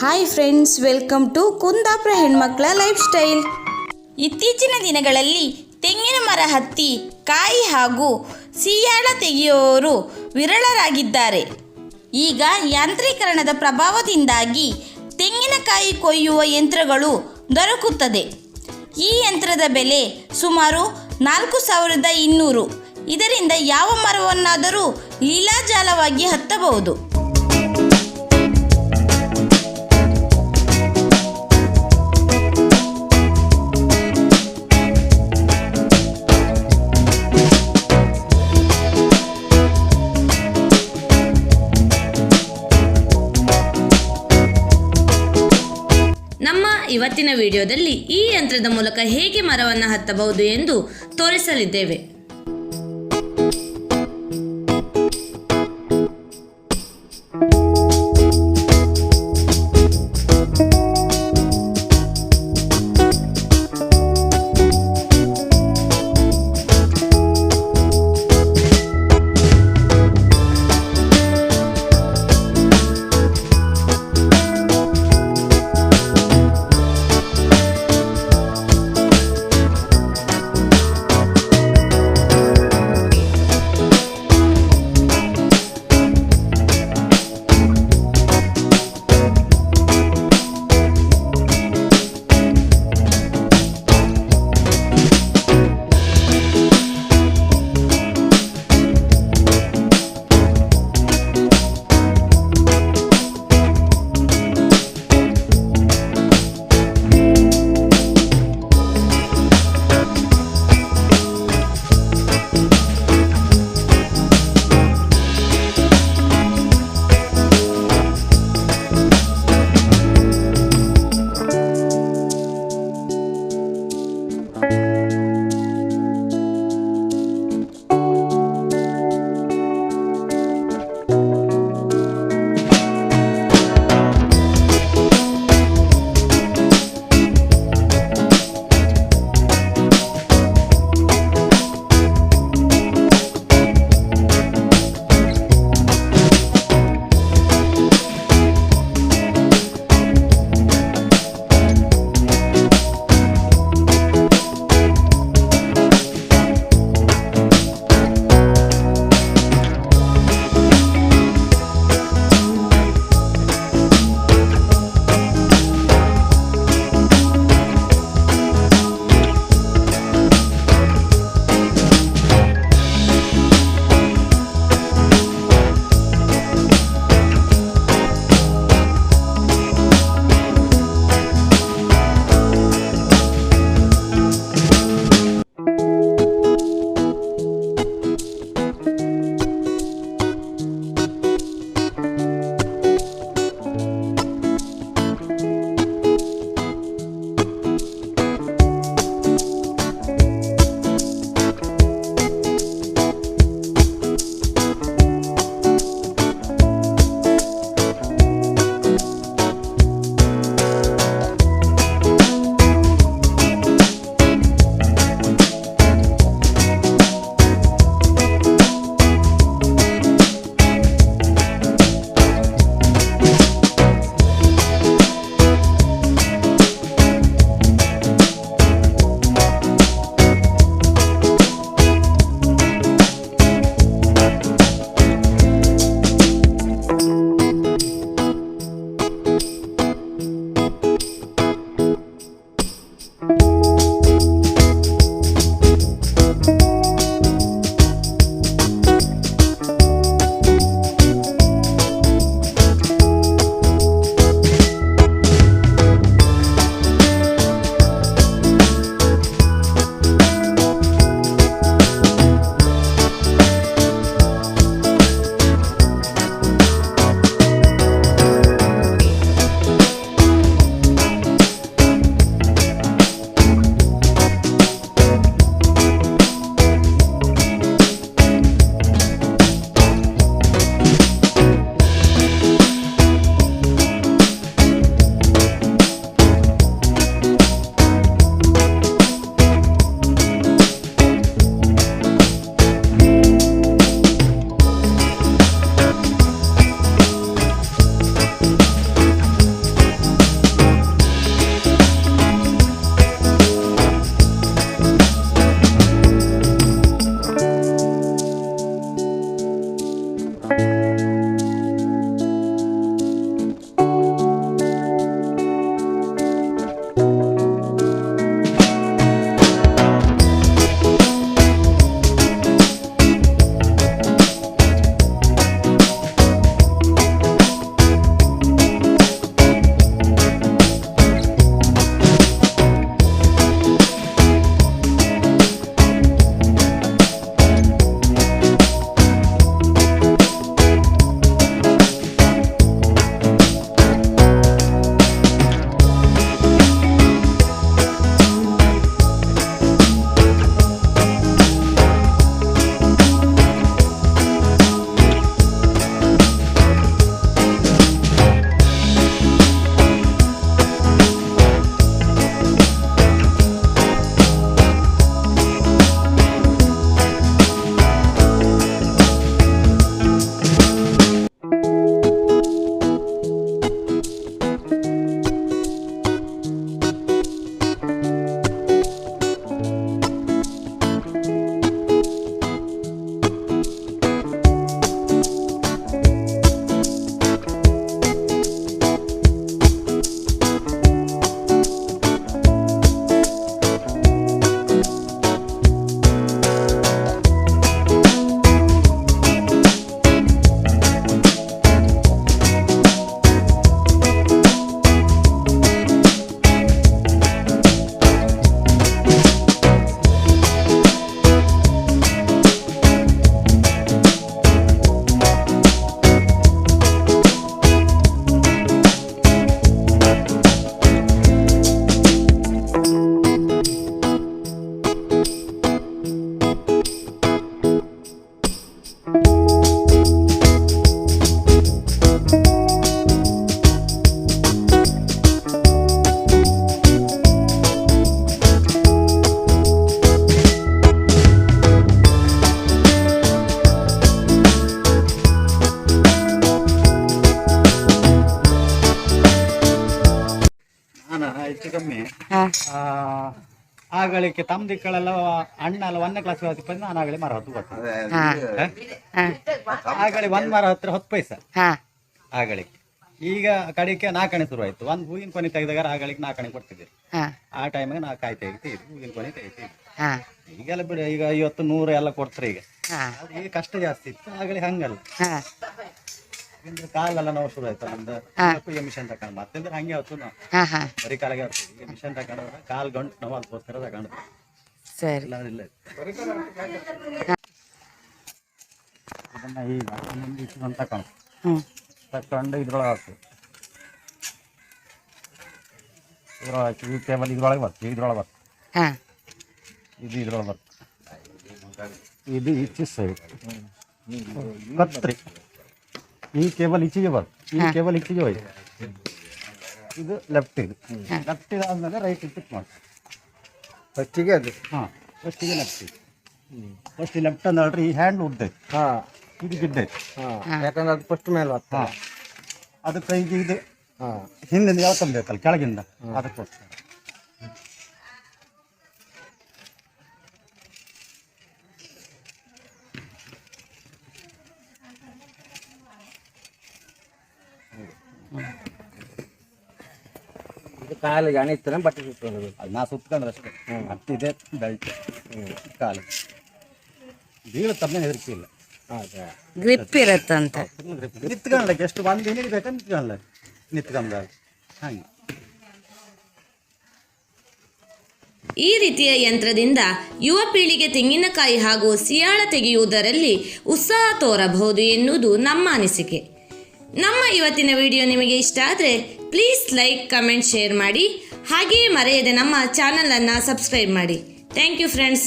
Hi friends welcome to Kundapura ಹೆಣ್ಮಕ್ಳ life style ಇತ್ತೀಚಿನ ದಿನಗಳಲ್ಲಿ ತೆಂಗಿನ ಮರ ಹತ್ತಿ, ಕಾಯಿ ಹಾಗೂ ಸೀಯಾಳ ತೆಗೆಯುವವರು ವಿರಳರಾಗಿದ್ದಾರೆ. ಈಗ ಯಾಂತ್ರೀಕರಣದ ಪ್ರಭಾವದಿಂದಾಗಿ ತೆಂಗಿನಕಾಯಿ ಕೊಯ್ಯುವ ಯಂತ್ರಗಳು ದೊರಕುತ್ತದೆ. ಈ ಯಂತ್ರದ ಬೆಲೆ ಸುಮಾರು ನಾಲ್ಕು ಸಾವಿರದ ಇನ್ನೂರು. ಇದರಿಂದ ಯಾವ ಮರವನ್ನಾದರೂ ಲೀಲಾಜಾಲವಾಗಿ ಹತ್ತಬಹುದು. ಇವತ್ತಿನ ವಿಡಿಯೋದಲ್ಲಿ ಈ ಯಂತ್ರದ ಮೂಲಕ ಹೇಗೆ ಮರವನ್ನು ಹತ್ತಬಹುದು ಎಂದು ತೋರಿಸಲಿದ್ದೇವೆ. ಹೆಚ್ಚು ಕಮ್ಮಿ. ಆಗಳಿಗೆ ತಮ್ಮದಿಕ್ಕಳೆಲ್ಲ ಅಣ್ಣ ಎಲ್ಲ ಒಂದನೇ ಕ್ಲಾಸ್ ಓದಿಪ್ಪ ನಾನು ಆಗಲಿ ಮರ ಹತ್ತು ಬರ್ತದೆ ಆಗಳಿ ಒಂದ್ ಮರ ಹತ್ರ ಹತ್ತು ಪೈಸ. ಆಗಳಿಗೆ ಈಗ ಕಡಿಕೆ ನಾಲ್ಕಣೆ ಶುರು ಆಯ್ತು ಒಂದು ಹೂವಿನ ಕೊನೆ ತೆಗೆದಾಗ ಆಗಳಿಗೆ ನಾಲ್ಕಣೆ ಕೊಡ್ತಿದ್ದೀರಿ. ಆ ಟೈಮಿಗೆ ನಾ ಕಾಯಿ ತೆಗಿತೀವಿ. ಹೂವಿನ ಕೊನೆ ತೆಗಿತೀವಿ. ಈಗೆಲ್ಲ ಬಿಡು ಈಗ ಐವತ್ತು ನೂರು ಎಲ್ಲ ಕೊಡ್ತಾರೆ ಈಗ. ಈಗ ಕಷ್ಟ ಜಾಸ್ತಿ ಇತ್ತು ಆಗಲಿ ಹಂಗಲ್ಲ. ಹಾ ಅಂದ್ರೆ ಕಾಲೆಲ್ಲ ನೋವು ಶುರು ಆಯ್ತು. ನಮ್ದು. ಈಗ ಮಿಷನ್ ತಕೊಂಡ್ ಮತ್ತೆಂದ್ರೆ ಹಂಗೆ ಆಯ್ತು ನಾವು. ಹಾ ಹಾ. ಬರೀ ಕಾಲಾಗೆ ಆಗ್ತದೆ ಈಗ ಮಿಷನ್ ತಕೊಂಡ್ರೆ ಕಾಲು ಗಂಟು ನಾವು ಅದಕ್ಕೋಸ್ಕರ ತಗೊಂಡು ಸರಿ. ಇಲ್ಲ. ಇಲ್ಲ ಇದನ್ನ ಈಗ ಇನ್ನೊಂದು ಇಷ್ಟು ತಕೊಂಡು ಹ್ಮ್. ತಕೊಂಡು ಇದ್ರೊಳಗೆ ಹಾಕ್ತೀವಿ. ಇದ್ರೊಳಗೆ ಹಾಕಿ ಈ ಟೇಬಲ್ ಇದ್ರೊಳಗೆ ಬರ್ತದೆ. ಇದ್ರೊಳಗೆ ಬರ್ತ ಹಾ. ಇದು ಇದ್ರೊಳಗೆ ಬರ್ತದೆ. ಇದು ಸೈಡ್ ಕತ್ರಿ. ಈ ಕೇಬಲ್ ಈಚೆಗೆ ಬರ್ತದೆ ಈ ಕೇಬಲ್ ಈಚೆಗೆ ಹೋಯ್ತು ಇದು ಲೆಫ್ಟ್ ಇದು ಲೆಫ್ಟ್ ಇದಾದ್ಮೇಲೆ ರೈಟ್ ಪಿಕ್ ಮಾಡಿ ಫಸ್ಟಿಗೆ ಅದು ಹಾಂ ಫಸ್ಟಿಗೆ ಲೆಫ್ಟ್ ಫಸ್ಟ್ ಲೆಫ್ಟ್ ಅಂತ ಹೇಳ್ರಿ ಈ ಹ್ಯಾಂಡ್ ಉದ್ದೈತೆ ಹಾ ಇದು ಗಿದ್ದೈತೆ ಹಾ ಯಾಕಂದ್ರೆ ಅದು ಫಸ್ಟ್ ಮೇಲೆ ಬತ್ತ ಹಾಂ ಅದು ಕೈಗೆ ಇದು ಹಾ ಹಿಂದಿಂದ ಯಾವತ್ತಂಬೇಕಲ್ಲ ಕೆಳಗಿಂದ ಅದಕ್ಕೋಸ್ಕರ ಕಾಲಿಗೆ ಅಣಿತಾನೆ ಬಟ್ಟೆ ಸುತ್ತೋದು ಅದು ನಾ ಸುತ್ಕೊಂಡ್ರೆ ಅಷ್ಟೇ. ಹತ್ತಿದೆ ಬೆಳ್ತು. ಕಾಲು. ಬೀಳುತ್ತಮ್ಮೆ ಹೆದರಿಕೆ ಇಲ್ಲ ಗ್ರಿಪ್ ಇರತ್ತಂತ ನಿತ್ಕೊಳ್ಳಕ್ಕೆ ಎಷ್ಟು ಬಂದು ಬೇಕಾ ನಿತ್ಕೊಳ್ಳ ನಿತ್ಕೊಂಡಾಗ ಹಾಗೆ. ಈ ರೀತಿಯ ಯಂತ್ರದಿಂದ ಯುವ ಪೀಳಿಗೆ ತೆಂಗಿನಕಾಯಿ ಹಾಗೂ ಸಿಯಾಳ ತೆಗೆಯುವುದರಲ್ಲಿ ಉತ್ಸಾಹ ತೋರಬಹುದು ಎನ್ನುವುದು ನಮ್ಮ ಅನಿಸಿಕೆ. ನಮ್ಮ ಇವತ್ತಿನ ವಿಡಿಯೋ ನಿಮಗೆ ಇಷ್ಟ ಆದರೆ ಪ್ಲೀಸ್ ಲೈಕ್ ಕಮೆಂಟ್ ಶೇರ್ ಮಾಡಿ. ಹಾಗೆಯೇ ಮರೆಯದೆ ನಮ್ಮ ಚಾನಲನ್ನು ಸಬ್ಸ್ಕ್ರೈಬ್ ಮಾಡಿ. Thank you friends